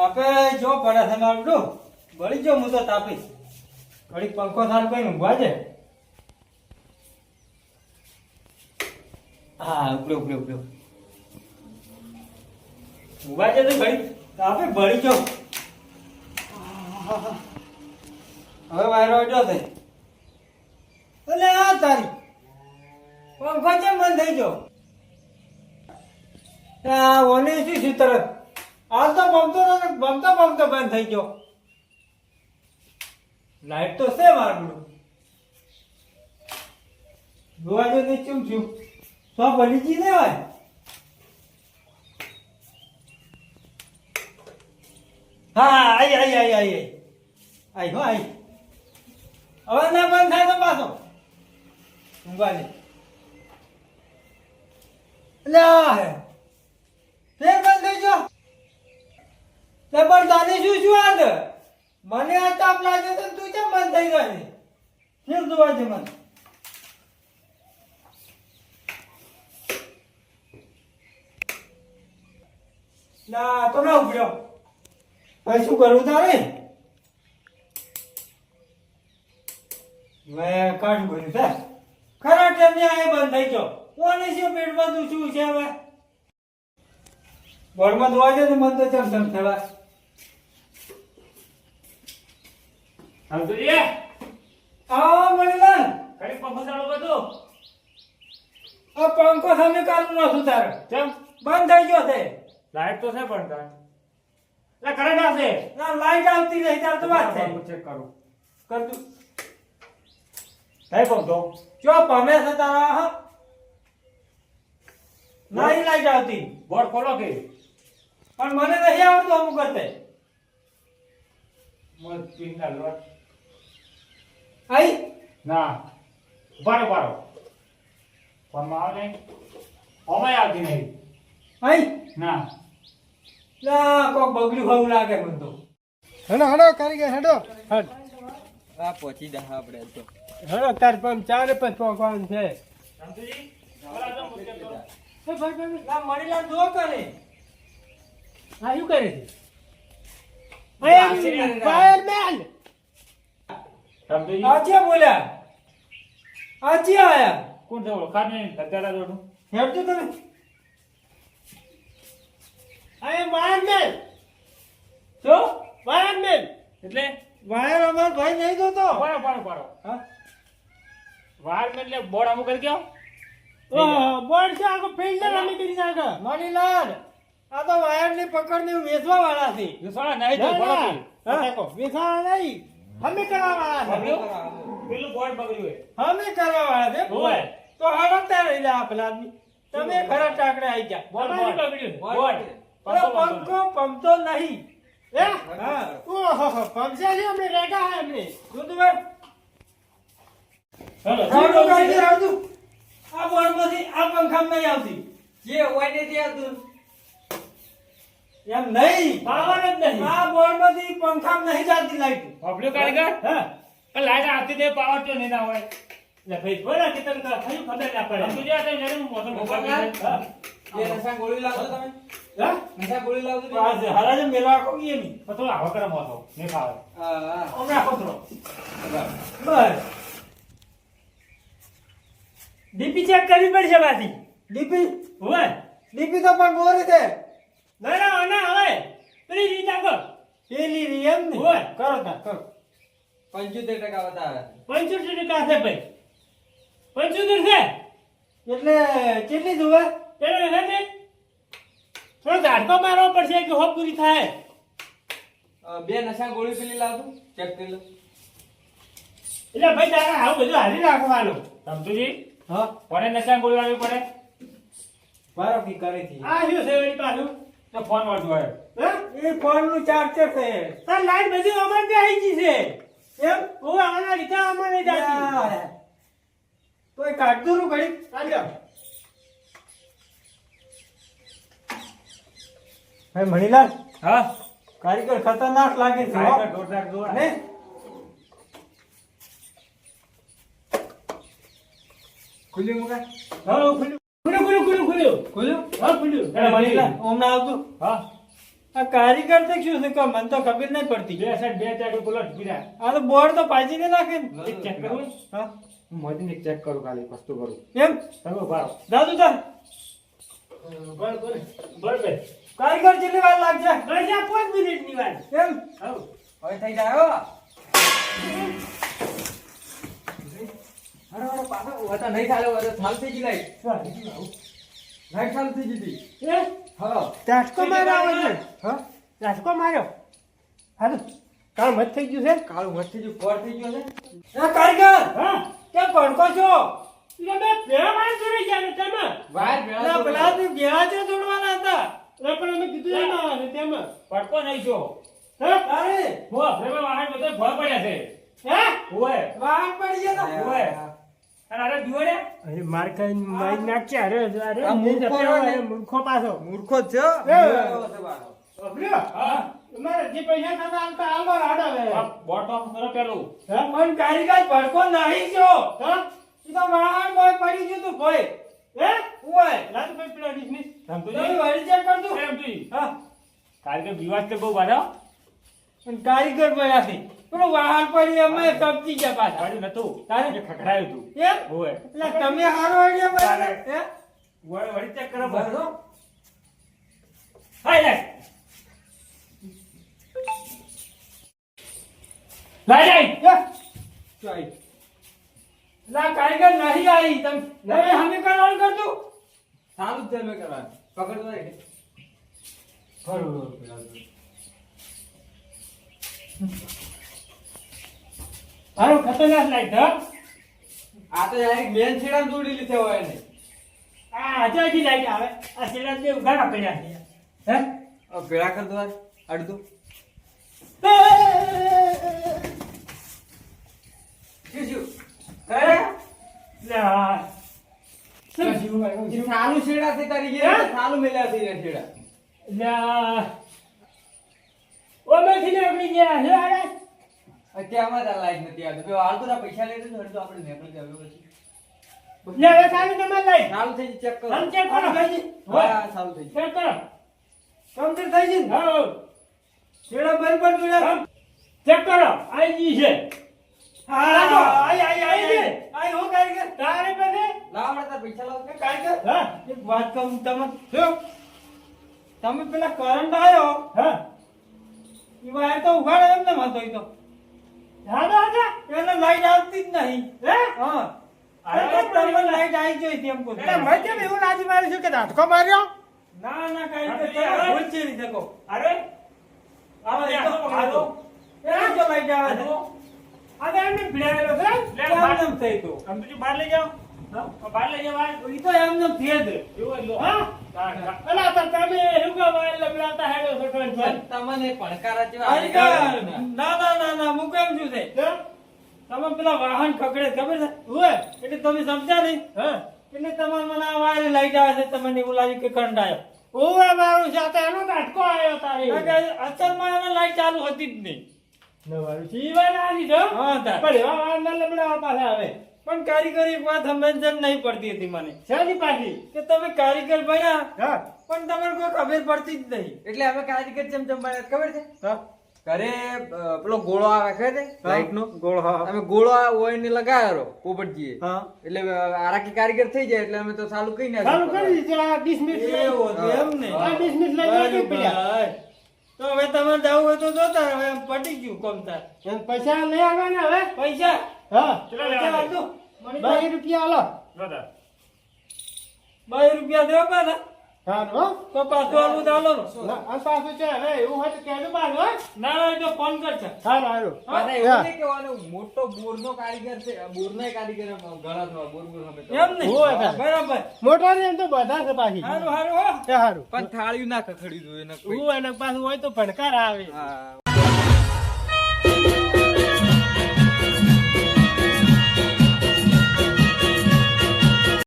તાપે જો પડે છે મારું જો. બળી જો હું તો તાપીશ ઘડીક પંખો સારું કઈ ઊંઘવા છે હા ઉપડ્યો ઉપડ્યો ઉપડ્યો ઊંઘવા છે તો ઘડી તાપે બળી જો. હવે વાયરો અડ્યો છે. એટલે આ તારી. પંખો કેમ બંધ થઈ ગયો? આ ઓની શું શું તરત આ તો બમતો બમતો બમતો બંધ થઈ ગયો. લાઈટ તો છે મારું. જોવા જો તો ચૂમ. છું સો બની જી ને ભાઈ હા, આઈ આઈ આઈ આઈ આઈ. હો, આઈ. હવે ના બંધ થાય તો પાછો. ઊંઘવા લે હે. ફેર બંધ થઈ ગયો. લે, પણ તને શું શું આંધ મને આ તાપ લાગે તો તું કેમ બંધ થઈ ગયો છે? ફેર જોવા છે મને. ના તો ના ઉભર્યો ભાઈ શું કરવું તારે? મેં કાઢ ભર્યું છે ખરા ટાઈમે આ બંધ થઈ ગયો. કોને શું પેટમાં દુખ્યું છે હવે? બોર્ડમાં ધોવા જાય તો મન તો ચમ ચમ થવા. સમજુજી આવો મણીલાલ! ઘડી પંખો ચાલુ બધું? આ પંખો સામે કાઢું નાખું તારે કેમ બંધ થઈ ગયો છે. લાઈટ તો છે પણ તાર. એટલે કરંટ આવશે. ના લાઈટ આવતી નહીં તાર તો વાત છે. હું ચેક કરું. કરતું કઈ પંખો ચો પમે છે તારા હા. નહીં લાઈટ આવતી. બોર્ડ ખોલો કે? પણ મને નહીં આવડતું અમુક કરતે પિન ના લોટ આઈ. ના. ઉભારો ઉભારો ફોનમાં આવે નહીં. ઓમાય આવતી નહીં. આઈ. ના. લા કોક બગડ્યું ખાવું લાગે મને તો. હેડો હેડો કારીગર હેડો. હેડ. આ પહોંચી જા આપણે તો. હેડો તાર પણ ચારે પણ પહોંચવાનું છે. ભાઈ ભાઈ લા જો કરે આ શું કરે છે. ફાયરમેન આજે બોલ્યા? આજે આયા? કોણ છે ઓળખા નહીં લગાડા જોડું હેડજો તમે. આ ફાયરમેન જો ફાયરમેન એટલે? વાયર અમાર ભાઈ નહીં જોતો. પાડો પાડો પાડો હા. વાર મેં એટલે બોર્ડ અમુક કરી ગયો ઓહો બોર્ડ છે આખો ફિલ્ડર અમે કરી નાખે. મણીલાલ આ તો વાયરની પકડની. વેચવા વાળા છે વેચવા નહીં વિસાણા નહીં. અમે કરવા વાળા છે. પેલું બોર્ડ બગડ્યું હે. અમે કરવા વાળા છે. હોય. તો હડકતા રહી જા પેલા આદમી. તમે ખરા ટાકડે આવી ગયા. બોર્ડ બગડ્યું. બોર્ડ પંખો પંખતો નહીં. હે? હા. ઓહો પમસે છે અમે રેગા હે અમને દૂધભાઈ હેલો, આવતું કાંઈ આવતું. આ બોર્ડમાંથી આ પંખા નહીં આવતી. જે હોય ને તે આવતું. એમ નહીં. પાવર જ નહીં. આ બોર્ડમાંથી પંખા નહીં ચાલતી લાઈટ. બબલ્યુ કા હા. પણ લાઈટ આવતી તે પાવર તો નહીં ના હોય. એટલે ભાઈ બોલા કે તને કયું ખબર ના પડે. તું જા તો જરૂર મોટો મોબાઈલ હા. એ રસા ગોળી લાવો તમે? હા? નશા ગોળી લાવજો ને. આ જે હરાજે મેલા કો કે નહીં પણ આવો કરે મોટો. નહીં ફાવે. હા હા. ઓમે આખો થોડો. બસ. ડીપી ચેક કરવી પડશે બાથી ડીપી? હોય ડીપી તો પણ બોરી છે. ના ના ના હવે. પેલી રીત આગળ. પેલી રી એમ ને? હોય. કરો તા કરો. પંચોતેર ટકા બતાવે પંચોતેર ટકા છે ભાઈ. પંચોતેર છે? એટલે કેટલી જોવે પેલો એને થોડો ઝાટકો મારવો પડશે કે હો પૂરી થાય. બે નશા ગોળી પેલી લાવતું ચેક કરી લો. એટલે ભાઈ તારે આવું બધું હારી રાખવાનું. સમજુજી? હા. કોને નશાની ગોળી લાવવી પડે? મારો કી કરે છે આ શું છે વળી પાછું? તો ફોન વાળું હોય. એ ફોનનું ચાર્જર છે તાર લાઈટ બધી અમારે ત્યાં આવી ગઈ છે એમ ઓ આના લીધે અમારે જાતી યાર. તો એ કાઢતું નું ઘડી કાઢ્યો હે મણીલાલ હા? કારીગર ખતરનાક લાગે છે હો. કારીગર જોરદાર જોર. ને ખુલ્લી મુકાય હા ખુલ્લું ખુલ્લું ખુલ્યું ખુલ્યું ખુલ્યું. ખુલ્યું? હા ખુલ્યું. હમણાં આવતું? હા? આ કારીગર તો શું છે? મને તો ખબર નહીં પડતી. બે સાઈડ બે ચાર બોલો ગીરા આ તો બોર્ડ તો પાછી નાખે? ચેક કરું? હા. મોદી એક ચેક કરું ખાલી વસ્તુ કરું. એમ? તમે ભારો દાદુ તાર બળ બળ બળ બે કારીગર જેટલી વાર લાગશે? બસ જા પાંચ મિનિટની વાર. એમ? હવે થઈ જાય હો. અરે પાછા વતા નહીં ચાલે વતા ચાલ થઈ ગઈ લાઈટ. લાઈટ ચાલુ થઈ ગઈ એ? હા. ઝાટકો માર્યો આવે હા? ઝાટકો માર્યો. હાલો કામ મત થઈ ગયું છે. કાળું મત થઈ ગયું કોર થઈ ગયો છે. એ કારીગર! હા? કેમ ભડકો છો? માર જોડે ગયા ને તમે વાયર ના ભેળા પેલા તું ઘેરા છે તોડવાના હતા. એટલે પણ અમે કીધું એમ આવે તેમાં પડકો નહીં છો. હે? અરે હો ફેમે વાહન બધે ભોય પડ્યા છે. હે? ઓય વાહન પડી ગયા તા. ઓય મૂર્ખો પાછો. મૂર્ખો જ છે? જે પૈસા આલતા આલો રાડો બોટમ કરો પેલું. હે? ભડકો નહીં હા ઈ તો વાહન બોય પડી ગયું તું ભાઈ હે? ઓય લાજ ભાઈ પેલા ડિસમિસ તમે નહીં વળી ચેક કર તું તું હા. કારીગર વિવાદ તો બહુ બાધા કારીગર છે પેલું વાહન પડી અમે કપચી ગયા પાછા. ગાડી નતું તારે? ખખડાયું તું. એમ? હોય એટલે તમે હારો આઈડિયા. બનાવ્યો હે? ઓય વળી ચેક કરો હાય લે લાઈ લે. ચાઈ. લા કારીગર નહીં આવી. તમે તમે હમે કરવાનું કરતું? ચાલુ જ મેં રહી. હારો ખતરનાક લાઈટ હા? આ તો યાર મેન છેડા દોડી લીધે હોય ને આ હજાજી હજી લાઈટ આવે. આ છેડા બે ઉઘાડા પડ્યા છે. હે? ઓ ભેળા કર દો અડધું જીજુ કરે? લા? સાલું છેડા છે તારી હે? ઘેર સાલું મેલ્યા છે છેડા. લે આ. ઓમેથી નીકળી ગયા. આરે. અત્યારમાં તાર લાઈટ નથી આવતી. પેલો હાલ તારા પૈસા લઈ તો આપણે નીકળી જાવ પછી લે હવે સારી તમારે લાઈટ સારું થઈ ચેક કરો. આમ ચેક કરો. હા સારું થઈ ચેક કરો. કમ્પ્લીટ થઈ ગઈ ને હા. છેડા બંધ જોડ્યા ચેક કરો. આઈ ગઈ છે. હા. આઈ આઈ આઈ ગઈ. આઈ હો કારીગર તારે પાસે લાવ તાર પૈસા લાવ. કારીગર હા. એક વાત કહું તમે જો તમે પેલા કરંટ આવ્યો હા. એ વાયર તો ઉઘાડે એમ ને હતો તો. દાદા હતા એને લાઈટ આવતી જ નહીં હે? હા. અરે તમને લાઈટ આવી ગઈ કહું છું. એટલે મેં કેમ એવું લાજી માર્યું છે કે ધાટકો માર્યો? ના ના કાઈ હા, તમે ભૂલ છે રીતે કહો અરે? આવો આ એ તો તો હાલો. એ જો લાઈટ આવે? આ તો એમને ભીડાયેલો છે લે, કેમ બહાર- થઈ તો આમ તો બહાર લઈ જાઓ. હા? બહાર લઈ જાઓ બહાર ઈ તો એમને થયે જ. એવું લો. હા. અલા તો તમે શું કહો વાયર હેડો છો ટોન ટોન. તમને ભણકારા જેવા ના ના ના ના હું કેમ છું તે? તમે પેલા વાહન ખકડે ખબર છે. એટલે તમે સમજ્યા નહીં? હા? એટલે તમારે મને આ લાઈટ આવે છે તમને એવું લાગ્યું કે આવ્યો ઉવે મારું છે એનો ધાટકો આવ્યો તારે. કે એને લાઈટ ચાલુ હતી જ નહીં. નવારું હા. પણ એવા ના લબડાવવા પાછા આવે. પણ કારીગર એક વાત સમજણ નહીં પડતી હતી મને. શાની પાછી કે તમે કારીગર બન્યા પણ તમને કોઈ ખબર પડતી જ નહીં. એટલે હવે કારીગર જેમ જેમ બન્યા ખબર છે? ઘરે પેલો ગોળો આવે ખબર છે? લાઈટ નો ગોળો અમે ગોળો ઓય ને લગાવ્યો પોપટજી એટલે આરાકી કારીગર થઈ જાય એટલે અમે તો ચાલુ કઈ ના ચાલુ કરી દીધું આ ડિસમિસ એવું હતું એમ ને આ ડિસમિસ લઈ જવા પડ્યા. તો હવે તમારે જવું હોય તો જોતા હવે પટી ગયું કોમતા પૈસા લઈ આવવાના હવે? પૈસા? હા. ચલો લેવા આપજો. રૂપિયા આલો લો રૂપિયા દેવા પાછા. હા હો. તો પાછું આલું તો આલો આ પાછું છે હવે એવું હોય તો કહેજો બાર હો. ના ના તો ફોન કરશે. સારું આવ્યું પાછા એવું નહીં કહેવાનું મોટો બોરનો કારીગર છે બોરનો કારીગર ગળા થવા બોર બોર અમે એમ નહીં. હોય બરાબર. મોટા ને એમ તો બધા છે પાછી. સારું સારું હો. પણ થાળીયું ના ખખડ્યું જોઈએ ને હું એને પાછું હોય તો ભણકાર આવે. હા